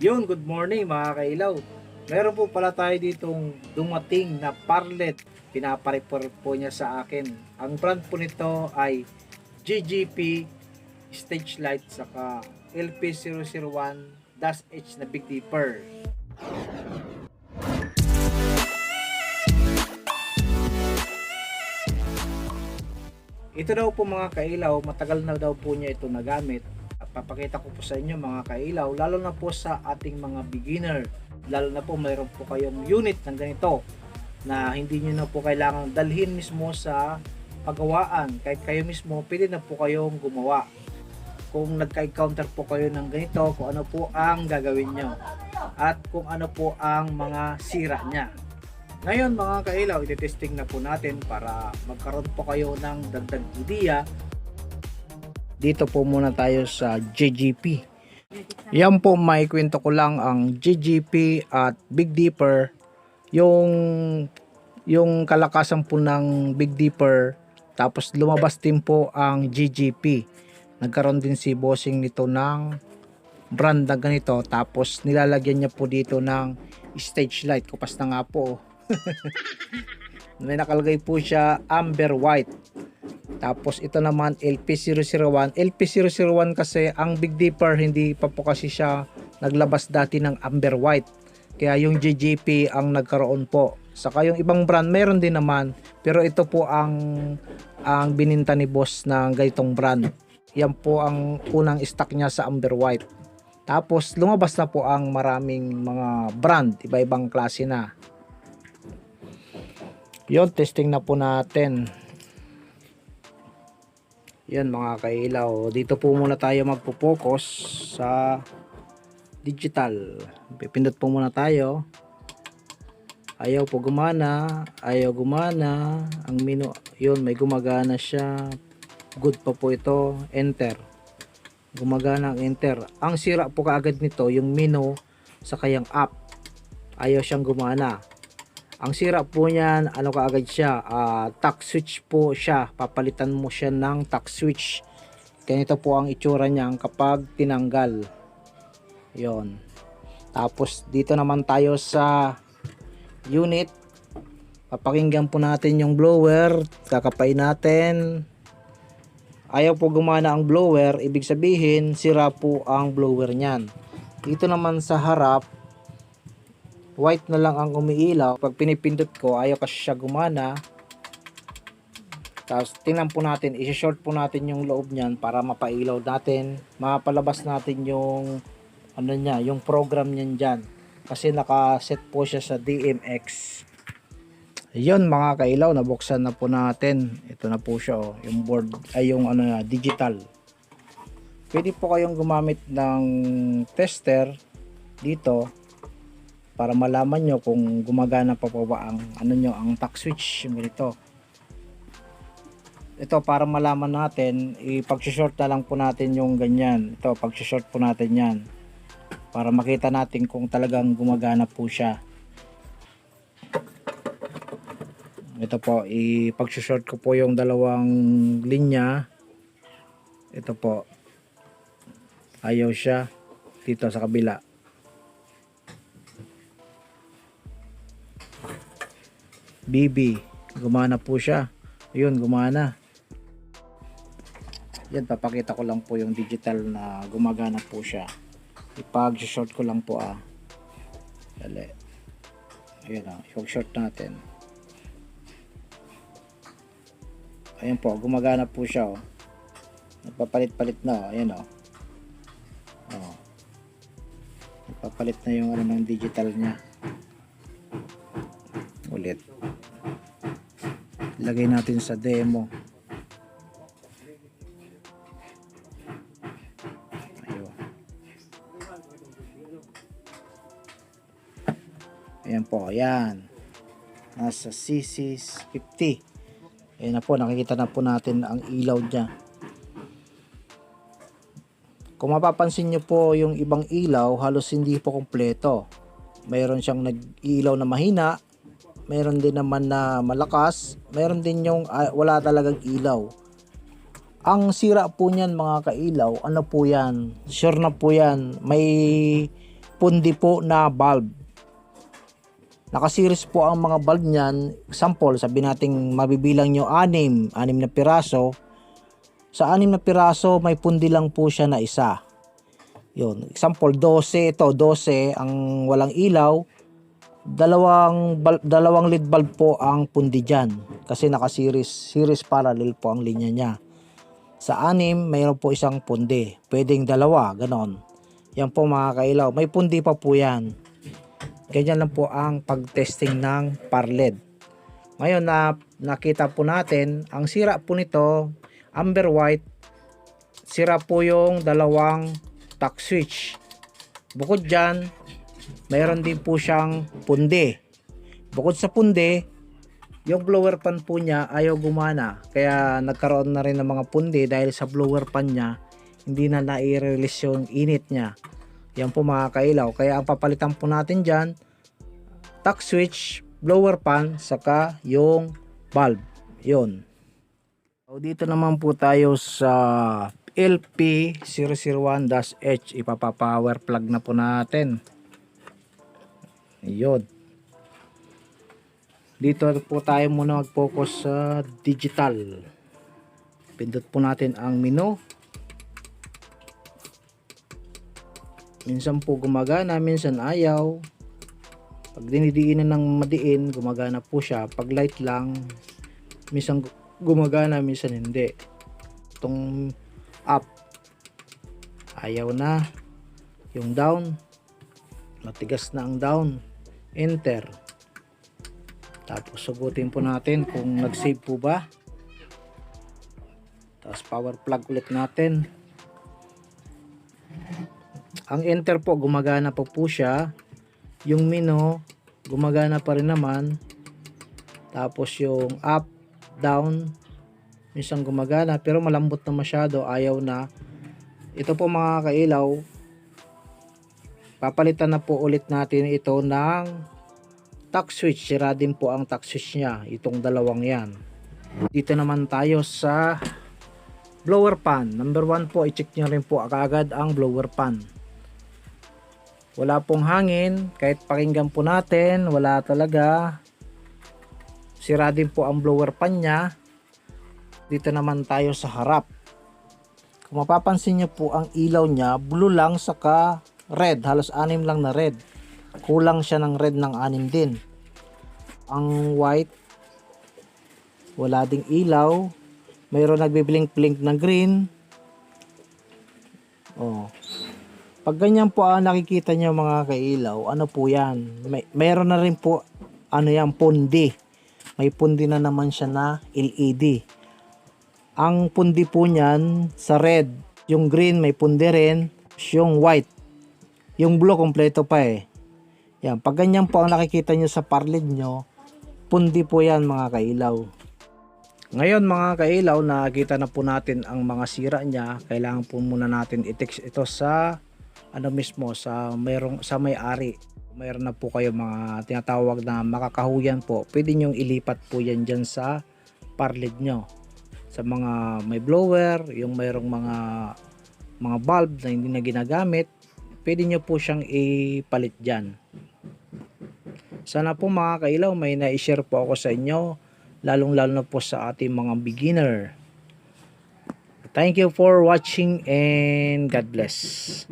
Yun, good morning mga kailaw. Meron po pala tayo ditong dumating na parlet. Pinapareport po niya sa akin. Ang brand po nito ay GGP Stage Light saka LP001-H na Big Dipper. Ito daw po mga kailaw, matagal na daw po niya ito nagamit. At papakita ko po sa inyo mga kailaw, lalo na po sa ating mga beginner. Lalo na po mayroon po kayong unit ng ganito na hindi nyo na po kailangan dalhin mismo sa pagawaan. Kahit kayo mismo, pwede na po kayong gumawa. Kung nagka-encounter po kayo ng ganito, kung ano po ang gagawin nyo. At kung ano po ang mga sira niya. Ngayon mga kailaw, ititesting na po natin para magkaroon po kayo ng dagdag idea. Dito po muna tayo sa GGP. Yan po, maikwento ko lang ang GGP at Big Dipper. Yung, yung kalakasan po ng Big Dipper. Tapos lumabas din po ang GGP. Nagkaroon din si bossing nito ng brand na ganito. Tapos nilalagyan niya po dito ng stage light. Kupas na nga po. May nakalagay po siya amber white. Tapos ito naman LP001. LP001 kasi ang Big Dipper hindi pa po kasi siya naglabas dati ng amber white. Kaya yung GGP ang nagkaroon po. Saka yung ibang brand meron din naman. Pero ito po ang ang bininta ni boss ng ganitong brand. Yan po ang unang stock niya sa amber white. Tapos lumabas na po ang maraming mga brand, iba-ibang klase na. Yon, testing na po natin. Yan mga kailaw. Dito po muna tayo magpo-focus sa digital. Pipindot po muna tayo. Ayaw po gumana. Ayaw gumana. Ang menu, yun, may gumagana siya. Good pa po ito. Enter. Gumagana ang enter. Ang sira po kaagad nito, yung menu sa kayang app. Ayaw siyang gumana. Ang sira po niyan, ano kaagad siya, ah, tack switch po siya. Papalitan mo siya ng tack switch. Ganito po ang itsura niyan kapag tinanggal. Yon. Tapos dito naman tayo sa unit. Papakinggan po natin yung blower. Kakapay natin. Ayaw po gumana ang blower. Ibig sabihin, sira po ang blower niyan. Dito naman sa harap, white na lang ang umiilaw. Pag pinipindot ko, ayaw kasi siya gumana. Tapos tingnan po natin, isi-short po natin yung loob niyan para mapailaw natin. Mapalabas natin yung ano niya, yung program niyan diyan. Kasi naka-set po siya sa DMX. Ayun mga kailaw, nabuksan na po natin. Ito na po siya, oh, yung board, ay yung ano na, digital. Pwede po kayong gumamit ng tester dito para malaman nyo kung gumagana pa po ba ang ano nyo, ang tack switch yung ganito. Ito para malaman natin, ipag-short na lang po natin yung ganyan. Ito, pag-short po natin yan. Para makita natin kung talagang gumagana po siya. Ito po, ipag-short ko po yung dalawang linya. Ito po. Ayaw siya dito sa kabila. BB. Gumana po siya. Ayun, gumana. Yan, papakita ko lang po yung digital na gumagana po siya. Ipag-short ko lang po ah. Dali. Ayun ah, ipag-short natin. Ayun po, gumagana po siya oh. Nagpapalit-palit na oh. Ayun oh. Oh. Nagpapalit na yung ano ng digital niya. Ulit. Lagay natin sa demo. Ayun. Ayan po, ayan. Nasa CC50. Ayan na po, nakikita na po natin ang ilaw niya. Kung mapapansin nyo po yung ibang ilaw, halos hindi po kompleto. Mayroon siyang nag-ilaw na mahina, mayroon din naman na malakas, mayroon din yung ah, wala talagang ilaw. Ang sira po niyan mga kailaw, ano po yan? Sure na po yan, may pundi po na bulb. Nakasiris po ang mga bulb niyan. Example, sabi nating mabibilang nyo anim, anim na piraso. Sa anim na piraso, may pundi lang po siya na isa. Yun. Example, 12 ito, 12 ang walang ilaw. Dalawang bal- dalawang lead bulb po ang pundi diyan kasi naka-series series parallel po ang linya niya. Sa anim, mayroon po isang pundi. Pwedeng dalawa, ganon. Yan po mga kailaw. May pundi pa po yan. Ganyan lang po ang pag-testing ng parled. Ngayon na nakita po natin, ang sira po nito, amber white, sira po yung dalawang tack switch. Bukod dyan, mayroon din po siyang pundi. Bukod sa pundi, yung blower pan po niya ayaw gumana. Kaya nagkaroon na rin ng mga pundi dahil sa blower pan niya, hindi na nai-release yung init niya. Yan po mga kailaw. Kaya ang papalitan po natin dyan, tack switch, blower pan, saka yung bulb. Yun. So, dito naman po tayo sa LP001-H. Ipapa-power plug na po natin. Yun. Dito po tayo muna mag-focus sa digital. Pindot po natin ang menu. Minsan po gumagana, minsan ayaw. Pag dinidiinan ng madiin, gumagana po siya. Pag light lang, minsan gu- gumagana, minsan hindi. Itong up, ayaw na. Yung down, matigas na ang down. Enter. Tapos sugutin po natin kung nag-save po ba. Tapos power plug ulit natin. Ang enter po gumagana po po siya. Yung menu gumagana pa rin naman. Tapos yung up, down, minsan gumagana pero malambot na masyado, ayaw na. Ito po mga kailaw, papalitan na po ulit natin ito ng tack switch. Sira din po ang tack switch niya, itong dalawang yan. Dito naman tayo sa blower pan. Number 1 po, i-check nyo rin po agad ang blower pan. Wala pong hangin, kahit pakinggan po natin, wala talaga. Sira din po ang blower pan niya. Dito naman tayo sa harap. Kung mapapansin nyo po ang ilaw niya, blue lang saka red. Halos anim lang na red. Kulang siya ng red ng anim din. Ang white, wala ding ilaw. Mayroon nagbiblink-blink na green. Oh. Pag ganyan po ang nakikita nyo mga kailaw, ano po yan? May, mayroon na rin po, ano yan, pundi. May pundi na naman siya na LED. Ang pundi po niyan sa red, yung green may pundi rin, yung white. Yung blue kompleto pa eh. Yan, pag ganyan po ang nakikita nyo sa parlid nyo, pundi po yan mga kailaw. Ngayon mga kailaw, nakita na po natin ang mga sira niya. Kailangan po muna natin i-text ito sa ano mismo sa mayroong sa may-ari. Mayroon na po kayo mga tinatawag na makakahuyan po. Pwede nyo ilipat po yan dyan sa parlid nyo. Sa mga may blower, yung mayroong mga mga bulb na hindi na ginagamit, pwede nyo po siyang ipalit dyan. Sana po mga kailaw may na-share po ako sa inyo lalong lalo na po sa ating mga beginner. Thank you for watching and God bless.